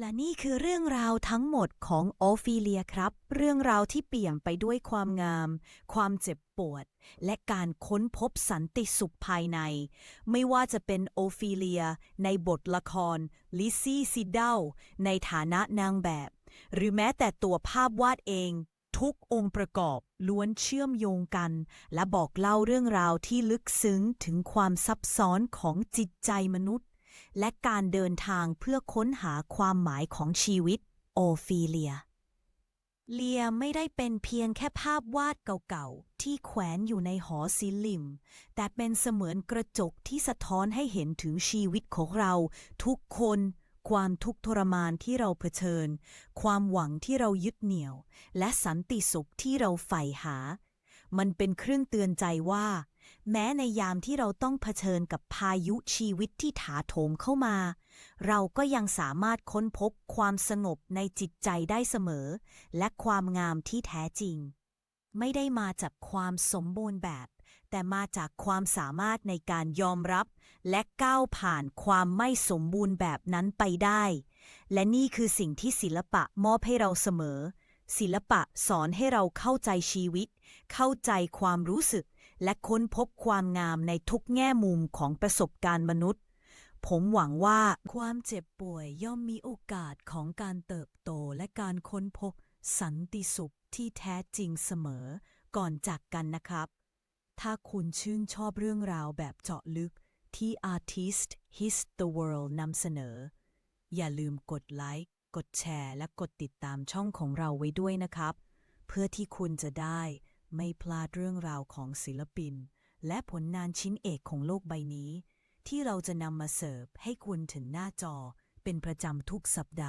และนี่คือเรื่องราวทั้งหมดของโอฟิเลียครับ เรื่องราวที่เปี่ยมไปด้วยความงาม ความเจ็บปวด และการค้นพบสันติสุขภายใน ไม่ว่าจะเป็นโอฟิเลีย ในบทละคร ลิซซี่ซิดเดลในฐานะนางแบบ หรือแม้แต่ตัวภาพวาดเอง ทุกองค์ประกอบล้วนเชื่อมโยงกัน และบอกเล่าเรื่องราวที่ลึกซึ้งถึงความซับซ้อนของจิตใจมนุษย์ และการเดินทางเพื่อค้นหาความหมายของชีวิต โอฟิเลีย เลียไม่ได้เป็นเพียงแค่ภาพวาดเก่าๆ ที่แขวนอยู่ในหอศิลิม แต่เป็นเสมือนกระจกที่สะท้อนให้เห็นถึงชีวิตของเรา ทุกคนความทุกข์ทรมานที่เราเผชิญ ความหวังที่เรายึดเหนี่ยว และสันติสุขที่เราใฝ่หา มันเป็นเครื่องเตือนใจว่า แม้ในยามที่เราต้องเผชิญกับพายุชีวิตที่ถาโถมเข้ามา เราก็ยังสามารถค้นพบความสงบในจิตใจได้เสมอ และความงามที่แท้จริง ไม่ได้มาจากความสมบูรณ์แบบ แต่มาจากความสามารถในการยอมรับ และก้าวผ่านความไม่สมบูรณ์แบบนั้นไปได้ และนี่คือสิ่งที่ศิลปะมอบให้เราเสมอ ศิลปะสอนให้เราเข้าใจชีวิต เข้าใจความรู้สึก และค้นพบความงามในทุกแง่มุมของประสบการณ์มนุษย์ ผมหวังว่าความเจ็บป่วยย่อมมีโอกาสของการเติบโตและการค้นพบสันติสุขที่แท้จริงเสมอ ก่อนจากกันนะครับ ถ้าคุณชื่นชอบเรื่องราวแบบเจาะลึกที่ Artist His the World นำเสนอ อย่าลืมกดไลค์ กดแชร์และกดติดตามช่องของเราไว้ด้วยนะครับ เพื่อที่คุณจะได้ไม่พลาดเรื่องราวของศิลปิน และผลงานชิ้นเอกของโลกใบนี้ ที่เราจะนำมาเสิร์ฟให้คุณถึงหน้าจอเป็นประจำทุกสัปดาห์